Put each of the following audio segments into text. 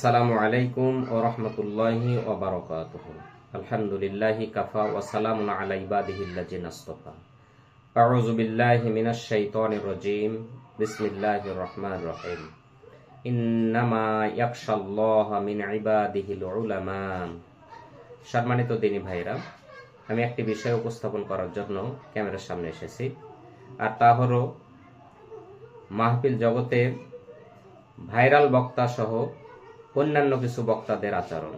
আসসালামু আলাইকুম ও রহমতুল্লাহি ও বারকাতুহ। আলহামদুলিল্লাহি কাফা ওয়া সালামুন আলা ইবাদিহিল্লাযিনা আসতাফা। আউযু বিল্লাহি মিনাশ শাইতানির রাজীম। বিসমিল্লাহির রহমানির রহিম। ইন্নামা ইয়াখশাল্লাহা মিন ইবাদিহিল সম্মানিত দিনী ভাইরা, আমি একটি বিষয় উপস্থাপন করার জন্য ক্যামেরার সামনে এসেছি, আর তা হলো মাহফিল জগতে ভাইরাল বক্তা সহ অন্যান্য কিছু বক্তাদের আচরণ।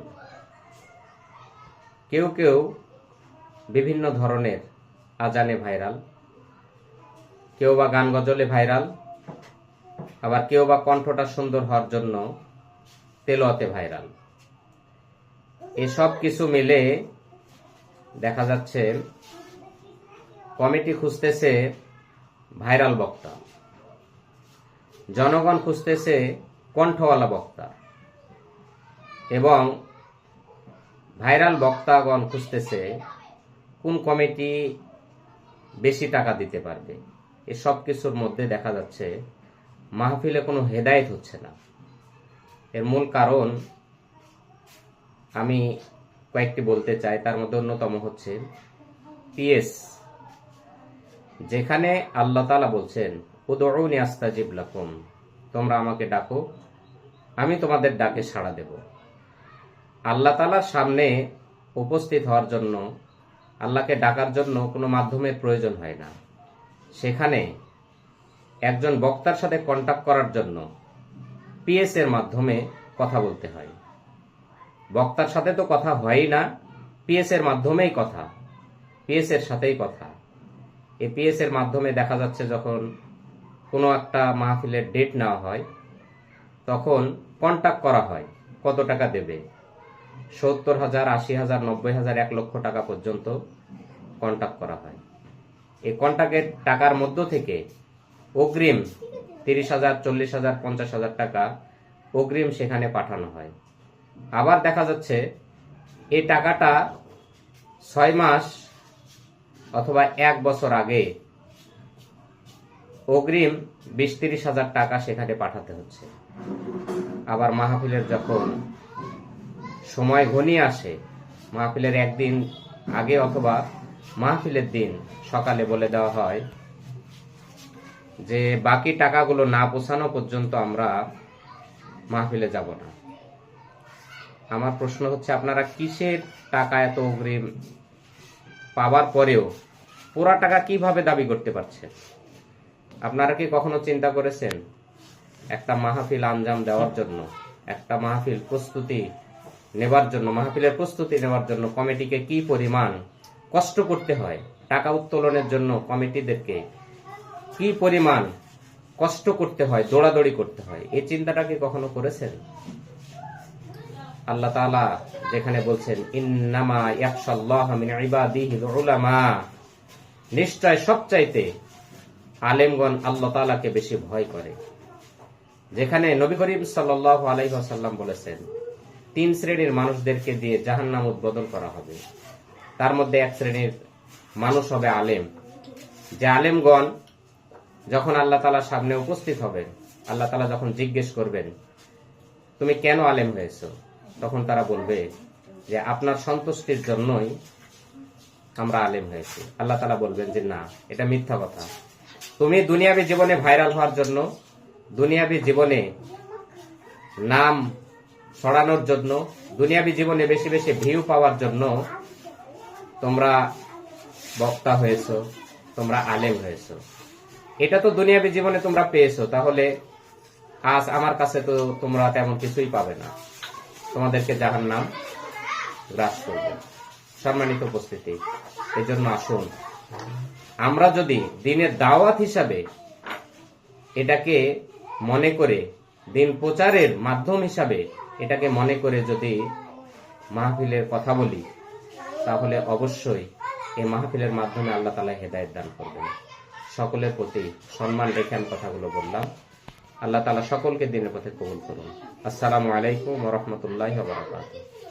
কেউ কেউ বিভিন্ন ধরনের আজানে ভাইরাল, কেউ বা গান গজলে ভাইরাল, আবার কেউ বা কণ্ঠটা সুন্দর হওয়ার জন্য তেলোয়াতে ভাইরাল। এসব কিছু মিলে দেখা যাচ্ছে কমিটি খুঁজতেছে ভাইরাল বক্তা। জনগণ খুঁজতেছে কণ্ঠওয়ালা বক্তা। এবং ভাইরাল বক্তাগণ খুঁজতেছে কোন কমিটি বেশি টাকা দিতে পারবে। এসব কিছুর মধ্যে দেখা যাচ্ছে মাহফিলে কোনো হেদায়েত হচ্ছে না। এর মূল কারণ আমি কয়েকটি বলতে চাই, তার মধ্যে অন্যতম হচ্ছে পিএস। যেখানে আল্লাহ তালা বলছেন উদরুনি আস্তাজিব লাকুম, তোমরা আমাকে ডাকো, আমি তোমাদের ডাকে সাড়া দেব। আল্লাহ তালার সামনে উপস্থিত হওয়ার জন্য, আল্লাহকে ডাকার জন্য কোনো মাধ্যমের প্রয়োজন হয় না। সেখানে একজন বক্তার সাথে কন্ট্যাক্ট করার জন্য পিএস এর মাধ্যমে কথা বলতে হয়। বক্তার সাথে তো কথা হয়ই না পিএস এর মাধ্যমেই কথা পিএস এর সাথেই কথা। এ পিএস এর মাধ্যমে দেখা যাচ্ছে যখন কোনো একটা মাহফিলের ডেট নেওয়া হয়, তখন কন্ট্যাক্ট করা হয়, কত টাকা দেবে। সত্তর হাজার, আশি হাজার, নব্বই হাজার, এক লক্ষ টাকা পর্যন্ত কন্ট্যাক্ট করা হয়। এই কন্ট্যাক্টের টাকার মধ্য থেকে অগ্রিম তিরিশ হাজার, চল্লিশ হাজার, পঞ্চাশ হাজার টাকা অগ্রিম সেখানে পাঠানো হয়। আবার দেখা যাচ্ছে, এই টাকাটা ছয় মাস অথবা এক বছর আগে অগ্রিম বিশ তিরিশ হাজার টাকা সেখানে পাঠাতে হচ্ছে। আবার মাহফিলের যখন সময় ঘনিয়ে আসে। মাহফিলের একদিন আগে অথবা মাহফিলের দিন সকালে বলে দেওয়া হয় যে, বাকি টাকাগুলো না পৌঁছানো পর্যন্ত আমরা মাহফিলে যাব না। আমার প্রশ্ন হচ্ছে, আপনারা কিসের টাকা এত অগ্রিম পাওয়ার পরেও পুরা টাকা কীভাবে দাবি করতে পারছে আপনারা কি কখনো চিন্তা করেছেন? একটা মাহফিল আঞ্জাম দেওয়ার জন্য একটা মাহফিল প্রস্তুতি নেবার জন্য, মাহফিলের প্রস্তুতি নেওয়ার জন্য কমিটিকে কি পরিমাণ কষ্ট করতে হয়, টাকা উত্তোলনের জন্য কমিটিদেরকে কি পরিমাণ কষ্ট করতে হয়, দৌড়াদৌড়ি করতে হয়, এই চিন্তাটা কি কখনো করেছেন? আল্লাহ তাআলা যেখানে বলছেন, ইন্নামা উলামা নিশ্চয় সবচাইতে আলেমগণ আল্লাহ তাআলাকে বেশি ভয় করে। যেখানে নবী করিম সাল্লাল্লাহু আলাইহি ওয়াসাল্লাম বলেছেন তিন শ্রেণির মানুষদেরকে দিয়ে জাহান্নাম উদ্বোধন করা হবে। তার মধ্যে এক শ্রেণির মানুষ হবে আলেম। যে আলেমগণ যখন আল্লাহ তাআলার সামনে উপস্থিত হবে আল্লাহ তাআলা যখন জিজ্ঞেস করবেন, তুমি কেন আলেম হয়েছো? তখন তারা বলবে যে, আপনার সন্তুষ্টির জন্যই আমরা আলেম হয়েছি। আল্লাহ তালা বলবেন যে, না, এটা মিথ্যা কথা। তুমি দুনিয়াবী জীবনে ভাইরাল হওয়ার জন্য দুনিয়াবী জীবনে নাম ছড়ানোর জন্য, দুনিয়াবী জীবনে বেশি বেশি ভিউ পাওয়ার জন্য তোমরা বক্তা হয়েছো, তোমরা আলেম হয়েছো। এটা তো দুনিয়াবী জীবনে তোমরা পেয়েছ, তাহলে আজ আমার কাছে তো তোমরা তেমন কিছুই পাবে না। তোমাদেরকে জাহান নাম গ্রাস করবে। সম্মানিত উপস্থিতি এই জন্য আসুন। আমরা যদি দিনের দাওয়াত হিসাবে এটাকে মনে করে দিন প্রচারের মাধ্যম হিসাবে এটাকে মনে করে যদি মাহফিলের কথা বলি, তাহলে অবশ্যই এই মাহফিলের মাধ্যমে আল্লাহ তালা হেদায়ত দান করবেন। সকলের প্রতি সম্মান রেখে আমি কথাগুলো বললাম। আল্লাহ তালা সকলকে দিনের পথে কবুল করুন। আসসালামু আলাইকুম রহমতুল্লাহ বারকাতুহ।